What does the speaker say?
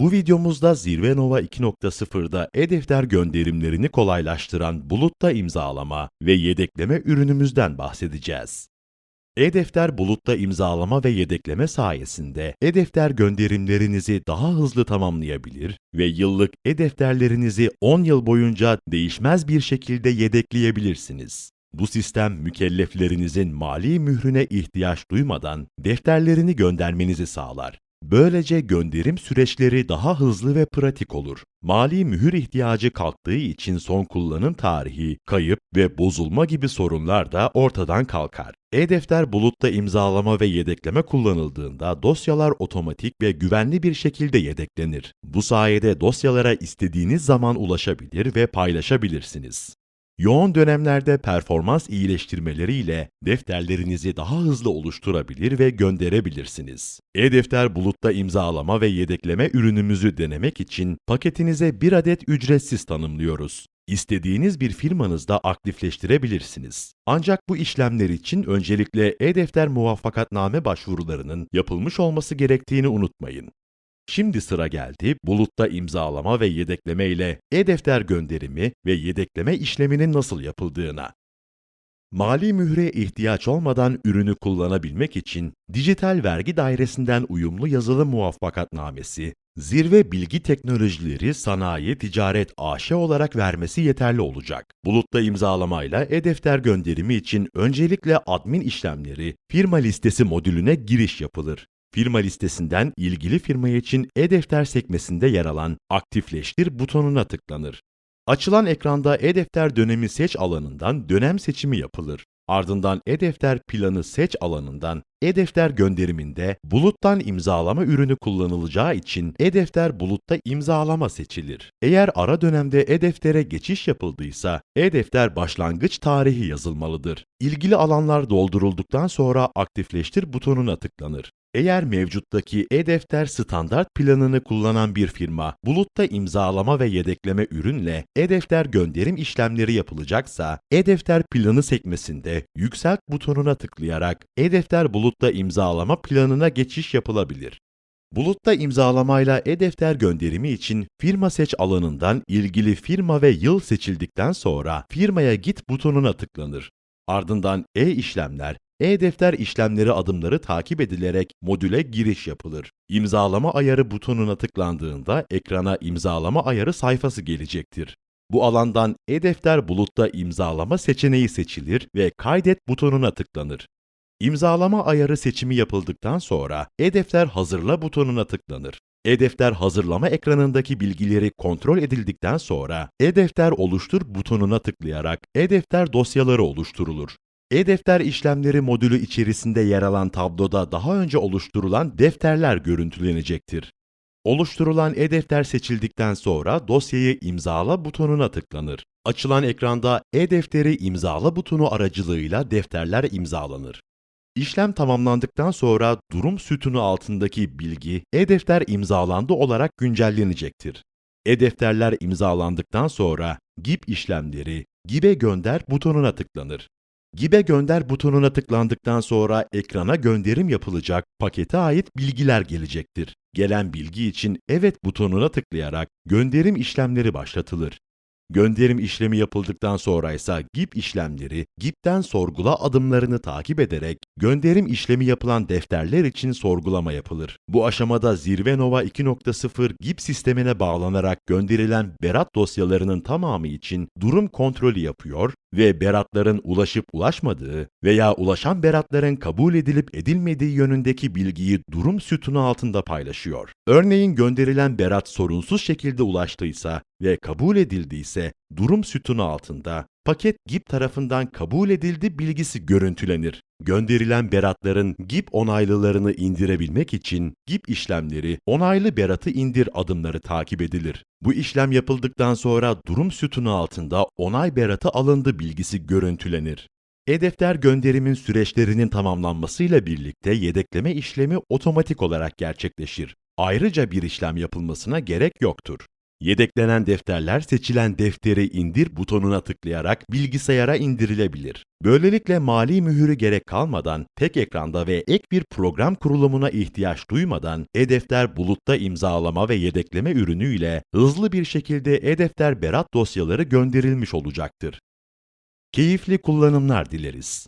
Bu videomuzda Zirve Nova 2.0'da e-defter gönderimlerini kolaylaştıran bulutta imzalama ve yedekleme ürünümüzden bahsedeceğiz. E-defter bulutta imzalama ve yedekleme sayesinde e-defter gönderimlerinizi daha hızlı tamamlayabilir ve yıllık e-defterlerinizi 10 yıl boyunca değişmez bir şekilde yedekleyebilirsiniz. Bu sistem mükelleflerinizin mali mührüne ihtiyaç duymadan defterlerini göndermenizi sağlar. Böylece gönderim süreçleri daha hızlı ve pratik olur. Mali mühür ihtiyacı kalktığı için son kullanım tarihi, kayıp ve bozulma gibi sorunlar da ortadan kalkar. E-defter bulutta imzalama ve yedekleme kullanıldığında dosyalar otomatik ve güvenli bir şekilde yedeklenir. Bu sayede dosyalara istediğiniz zaman ulaşabilir ve paylaşabilirsiniz. Yoğun dönemlerde performans iyileştirmeleriyle defterlerinizi daha hızlı oluşturabilir ve gönderebilirsiniz. E-defter bulutta imzalama ve yedekleme ürünümüzü denemek için paketinize bir adet ücretsiz tanımlıyoruz. İstediğiniz bir firmanızda aktifleştirebilirsiniz. Ancak bu işlemler için öncelikle e-defter muvaffakatname başvurularının yapılmış olması gerektiğini unutmayın. Şimdi sıra geldi bulutta imzalama ve yedekleme ile e-defter gönderimi ve yedekleme işleminin nasıl yapıldığına. Mali mühre ihtiyaç olmadan ürünü kullanabilmek için Dijital Vergi Dairesi'nden uyumlu yazılı muvaffakatnamesi, Zirve Bilgi Teknolojileri Sanayi Ticaret AŞ olarak vermesi yeterli olacak. Bulutta imzalamayla e-defter gönderimi için öncelikle admin işlemleri, firma listesi modülüne giriş yapılır. Firma listesinden ilgili firma için e-defter sekmesinde yer alan Aktifleştir butonuna tıklanır. Açılan ekranda e-defter dönemi seç alanından dönem seçimi yapılır. Ardından e-defter planı seç alanından e-defter gönderiminde buluttan imzalama ürünü kullanılacağı için e-defter bulutta imzalama seçilir. Eğer ara dönemde e-deftere geçiş yapıldıysa e-defter başlangıç tarihi yazılmalıdır. İlgili alanlar doldurulduktan sonra aktifleştir butonuna tıklanır. Eğer mevcuttaki e-defter standart planını kullanan bir firma, bulutta imzalama ve yedekleme ürünle e-defter gönderim işlemleri yapılacaksa, e-defter planı sekmesinde yükselt butonuna tıklayarak e-defter bulutta imzalama planına geçiş yapılabilir. Bulutta imzalamayla e-defter gönderimi için firma seç alanından ilgili firma ve yıl seçildikten sonra firmaya git butonuna tıklanır. Ardından e-işlemler, e-defter işlemleri adımları takip edilerek modüle giriş yapılır. İmzalama ayarı butonuna tıklandığında ekrana imzalama ayarı sayfası gelecektir. Bu alandan e-defter bulutta imzalama seçeneği seçilir ve kaydet butonuna tıklanır. İmzalama ayarı seçimi yapıldıktan sonra e-defter hazırla butonuna tıklanır. E-defter hazırlama ekranındaki bilgileri kontrol edildikten sonra e-defter oluştur butonuna tıklayarak e-defter dosyaları oluşturulur. E-defter işlemleri modülü içerisinde yer alan tabloda daha önce oluşturulan defterler görüntülenecektir. Oluşturulan e-defter seçildikten sonra dosyayı imzala butonuna tıklanır. Açılan ekranda e-defteri imzala butonu aracılığıyla defterler imzalanır. İşlem tamamlandıktan sonra durum sütunu altındaki bilgi e-defter imzalandı olarak güncellenecektir. E-defterler imzalandıktan sonra GİP işlemleri, GİB'e gönder butonuna tıklanır. GİB'e gönder butonuna tıklandıktan sonra ekrana gönderim yapılacak pakete ait bilgiler gelecektir. Gelen bilgi için evet butonuna tıklayarak gönderim işlemleri başlatılır. Gönderim işlemi yapıldıktan sonra ise GİP işlemleri, GİP'ten sorgula adımlarını takip ederek gönderim işlemi yapılan defterler için sorgulama yapılır. Bu aşamada Zirve Nova 2.0 GİP sistemine bağlanarak gönderilen berat dosyalarının tamamı için durum kontrolü yapıyor ve beratların ulaşıp ulaşmadığı veya ulaşan beratların kabul edilip edilmediği yönündeki bilgiyi durum sütunu altında paylaşıyor. Örneğin gönderilen berat sorunsuz şekilde ulaştıysa ve kabul edildiyse durum sütunu altında paket GİP tarafından kabul edildi bilgisi görüntülenir. Gönderilen beratların GİP onaylılarını indirebilmek için GİP işlemleri onaylı beratı indir adımları takip edilir. Bu işlem yapıldıktan sonra durum sütunu altında onay beratı alındı bilgisi görüntülenir. E-defter gönderimin süreçlerinin tamamlanmasıyla birlikte yedekleme işlemi otomatik olarak gerçekleşir. Ayrıca bir işlem yapılmasına gerek yoktur. Yedeklenen defterler seçilen defteri indir butonuna tıklayarak bilgisayara indirilebilir. Böylelikle mali mühürü gerek kalmadan tek ekranda ve ek bir program kurulumuna ihtiyaç duymadan e-defter bulutta imzalama ve yedekleme ürünüyle hızlı bir şekilde e-defter berat dosyaları gönderilmiş olacaktır. Keyifli kullanımlar dileriz.